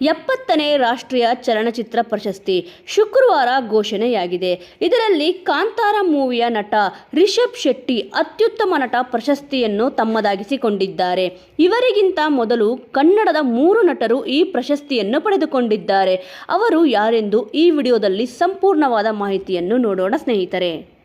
ಎಪ್ಪತ್ತನೇ ರಾಷ್ಟ್ರೀಯ ಚಲನಚಿತ್ರ ಪ್ರಶಸ್ತಿ ಶುಕ್ರವಾರ ಘೋಷಣೆಯಾಗಿದೆ. ಇದರಲ್ಲಿ ಕಾಂತಾರ ಮೂವಿಯ ನಟ ರಿಷಬ್ ಶೆಟ್ಟಿ ಅತ್ಯುತ್ತಮ ನಟ ಪ್ರಶಸ್ತಿಯನ್ನು ತಮ್ಮದಾಗಿಸಿಕೊಂಡಿದ್ದಾರೆ. ಇವರಿಗಿಂತ ಮೊದಲು ಕನ್ನಡದ ಮೂರು ನಟರು ಈ ಪ್ರಶಸ್ತಿಯನ್ನು ಪಡೆದುಕೊಂಡಿದ್ದಾರೆ. ಅವರು ಯಾರೆಂದು ಈ ವಿಡಿಯೋದಲ್ಲಿ ಸಂಪೂರ್ಣವಾದ ಮಾಹಿತಿಯನ್ನು ನೋಡೋಣ ಸ್ನೇಹಿತರೆ.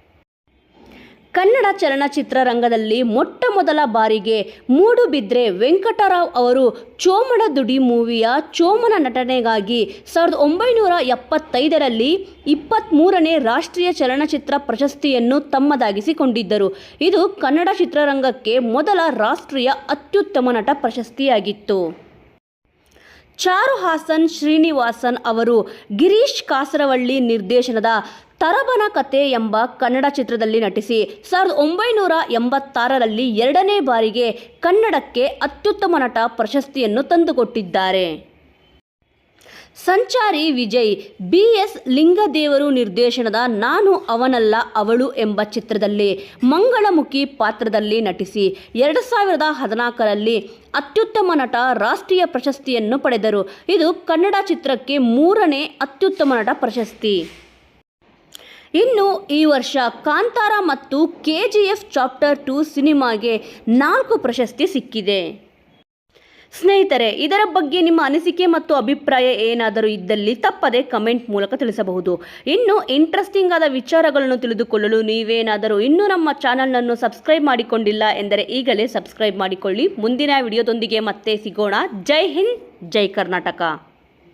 ಕನ್ನಡ ಚಲನಚಿತ್ರ ರಂಗದಲ್ಲಿ ಮೊಟ್ಟ ಮೊದಲ ಬಾರಿಗೆ ಮೂಡುಬಿದ್ರೆ ವೆಂಕಟರಾವ್ ಅವರು ಚೋಮನ ದುಡಿ ಮೂವಿಯ ಚೋಮನ ನಟನೆಗಾಗಿ ಸಾವಿರದ ಒಂಬೈನೂರ ಎಪ್ಪತ್ತೈದರಲ್ಲಿ ಇಪ್ಪತ್ತ್ಮೂರನೇ ರಾಷ್ಟ್ರೀಯ ಚಲನಚಿತ್ರ ಪ್ರಶಸ್ತಿಯನ್ನು ತಮ್ಮದಾಗಿಸಿಕೊಂಡಿದ್ದರು. ಇದು ಕನ್ನಡ ಚಿತ್ರರಂಗಕ್ಕೆ ಮೊದಲ ರಾಷ್ಟ್ರೀಯ ಅತ್ಯುತ್ತಮ ನಟ ಪ್ರಶಸ್ತಿಯಾಗಿತ್ತು. ಚಾರು ಹಾಸನ್ ಶ್ರೀನಿವಾಸನ್ ಅವರು ಗಿರೀಶ್ ಕಾಸರವಳ್ಳಿ ನಿರ್ದೇಶನದ ತರಬನ ಕತೆ ಎಂಬ ಕನ್ನಡ ಚಿತ್ರದಲ್ಲಿ ನಟಿಸಿ ಸಾವಿರದ ಒಂಬೈನೂರ ಎಂಬತ್ತಾರರಲ್ಲಿ ಎರಡನೇ ಬಾರಿಗೆ ಕನ್ನಡಕ್ಕೆ ಅತ್ಯುತ್ತಮ ನಟ ಪ್ರಶಸ್ತಿಯನ್ನು ತಂದುಕೊಟ್ಟಿದ್ದಾರೆ. ಸಂಚಾರಿ ವಿಜಯ್, ಬಿ ಎಸ್ ಲಿಂಗದೇವರು ನಿರ್ದೇಶನದ ನಾನು ಅವನಲ್ಲ ಅವಳು ಎಂಬ ಚಿತ್ರದಲ್ಲಿ ಮಂಗಳಮುಖಿ ಪಾತ್ರದಲ್ಲಿ ನಟಿಸಿ ಎರಡು ಸಾವಿರದ ಹದಿನಾಲ್ಕರಲ್ಲಿ ಅತ್ಯುತ್ತಮ ನಟ ರಾಷ್ಟ್ರೀಯ ಪ್ರಶಸ್ತಿಯನ್ನು ಪಡೆದರು. ಇದು ಕನ್ನಡ ಚಿತ್ರಕ್ಕೆ ಮೂರನೇ ಅತ್ಯುತ್ತಮ ನಟ ಪ್ರಶಸ್ತಿ. ಇನ್ನು ಈ ವರ್ಷ ಕಾಂತಾರ ಮತ್ತು K G F chapter two ಸಿನಿಮಾಗೆ ನಾಲ್ಕು ಪ್ರಶಸ್ತಿ ಸಿಕ್ಕಿದೆ. ಸ್ನೇಹಿತರೆ, ಇದರ ಬಗ್ಗೆ ನಿಮ್ಮ ಅನಿಸಿಕೆ ಮತ್ತು ಅಭಿಪ್ರಾಯ ಏನಾದರೂ ಇದ್ದಲ್ಲಿ ತಪ್ಪದೆ ಕಮೆಂಟ್ ಮೂಲಕ ತಿಳಿಸಬಹುದು. ಇನ್ನು ಇಂಟ್ರೆಸ್ಟಿಂಗ್ ಆದ ವಿಚಾರಗಳನ್ನು ತಿಳಿದುಕೊಳ್ಳಲು ನೀವೇನಾದರೂ ಇನ್ನೂ ನಮ್ಮ ಚಾನಲ್ನನ್ನು ಸಬ್ಸ್ಕ್ರೈಬ್ ಮಾಡಿಕೊಂಡಿಲ್ಲ ಎಂದರೆ ಈಗಲೇ ಸಬ್ಸ್ಕ್ರೈಬ್ ಮಾಡಿಕೊಳ್ಳಿ. ಮುಂದಿನ ವಿಡಿಯೋದೊಂದಿಗೆ ಮತ್ತೆ ಸಿಗೋಣ. ಜೈ ಹಿಂದ್, ಜೈ ಕರ್ನಾಟಕ.